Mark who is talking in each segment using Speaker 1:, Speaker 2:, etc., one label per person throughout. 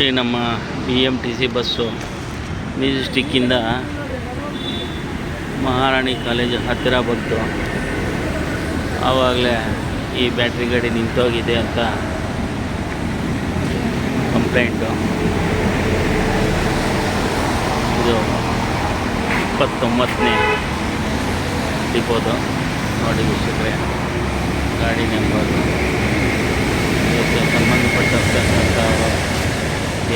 Speaker 1: ಈ ನಮ್ಮ B M T C bus ಮ್ಯೂಸಿಸ್ಟಿಕ್ಕಿಂದ Maharani college ಹತ್ತಿರ ಬಂತು. ಆವಾಗಲೇ ಈ ಬ್ಯಾಟ್ರಿ ಗಾಡಿ ನಿಂತೋಗಿದೆ ಅಂತ ಕಂಪ್ಲೇಂಟು ಇದು ಇಪ್ಪತ್ತೊಂಬತ್ತನೇ ಡಿಪೋದು ನೋಡಿ ಗಾಡಿ ನಂಬರ್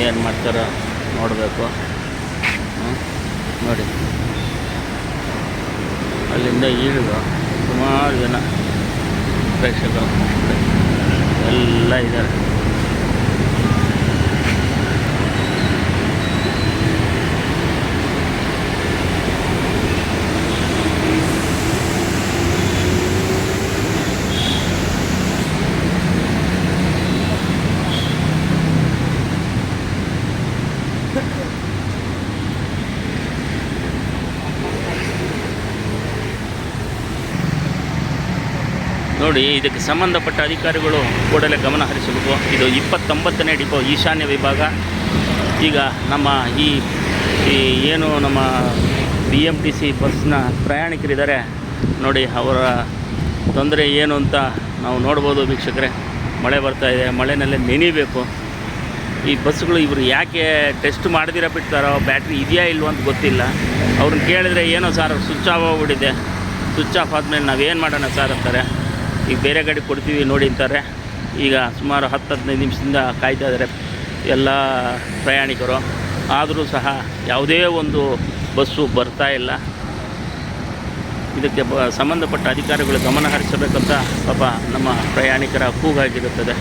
Speaker 1: ಏನು ಮಾಡ್ತಾರೋ ನೋಡಬೇಕು. ನೋಡಿ. ಅಲ್ಲಿಂದ ಇಳಿದು ಸುಮಾರು ಜನ ಪ್ರೇಕ್ಷಕರು. ಎಲ್ಲ ಇದ್ದಾರೆ. ನೋಡಿ, ಇದಕ್ಕೆ ಸಂಬಂಧಪಟ್ಟ ಅಧಿಕಾರಿಗಳು ಕೂಡಲೇ ಗಮನ ಹರಿಸಬೇಕು. ಇದು ಇಪ್ಪತ್ತೊಂಬತ್ತನೇ ಡಿಪೋ ಈಶಾನ್ಯ ವಿಭಾಗ. ಈಗ ನಮ್ಮ ಈ ಏನು ನಮ್ಮ ಬಿ ಎಂ ಟಿ ಸಿ ಬಸ್ನ ಪ್ರಯಾಣಿಕರಿದ್ದಾರೆ, ನೋಡಿ ಅವರ ತೊಂದರೆ ಏನು ಅಂತ ನಾವು ನೋಡ್ಬೋದು ವೀಕ್ಷಕರೇ. ಮಳೆ ಬರ್ತಾ ಇದೆ, ಮಳೆನಲ್ಲೇ ನೆನಿಬೇಕು. ಈ ಬಸ್ಸುಗಳು ಇವರು ಯಾಕೆ ಟೆಸ್ಟ್ ಮಾಡದಿರ ಬಿಡ್ತಾರೋ, ಬ್ಯಾಟ್ರಿ ಇದೆಯಾ ಇಲ್ವೋ ಅಂತ ಗೊತ್ತಿಲ್ಲ. ಅವ್ರನ್ನ ಕೇಳಿದ್ರೆ ಏನೋ ಸರ್ ಸ್ವಿಚ್ ಆಫ್ ಆಗ್ಬಿಟ್ಟಿದೆ. ಸ್ವಿಚ್ ಆಫ್ ಆದಮೇಲೆ ನಾವೇನು ಮಾಡೋಣ ಸರ್ ಅಂತಾರೆ. ಈಗ ಬೇರೆ ಗಾಡಿ ಕೊಡ್ತೀವಿ ನೋಡಿ ಅಂತಾರೆ. ಈಗ ಸುಮಾರು ಹತ್ತು ಹದಿನೈದು ನಿಮಿಷದಿಂದ ಕಾಯ್ತಾ ಇದ್ದಾರೆ ಎಲ್ಲ ಪ್ರಯಾಣಿಕರು. ಆದರೂ ಸಹ ಯಾವುದೇ ಒಂದು ಬಸ್ಸು ಬರ್ತಾ ಇಲ್ಲ. ಇದಕ್ಕೆ ಬ ಸಂಬಂಧಪಟ್ಟ ಅಧಿಕಾರಿಗಳು ಗಮನ ಹರಿಸಬೇಕಂತ ಪಾಪ ನಮ್ಮ ಪ್ರಯಾಣಿಕರ ಕೂಗಾಗಿರುತ್ತದೆ.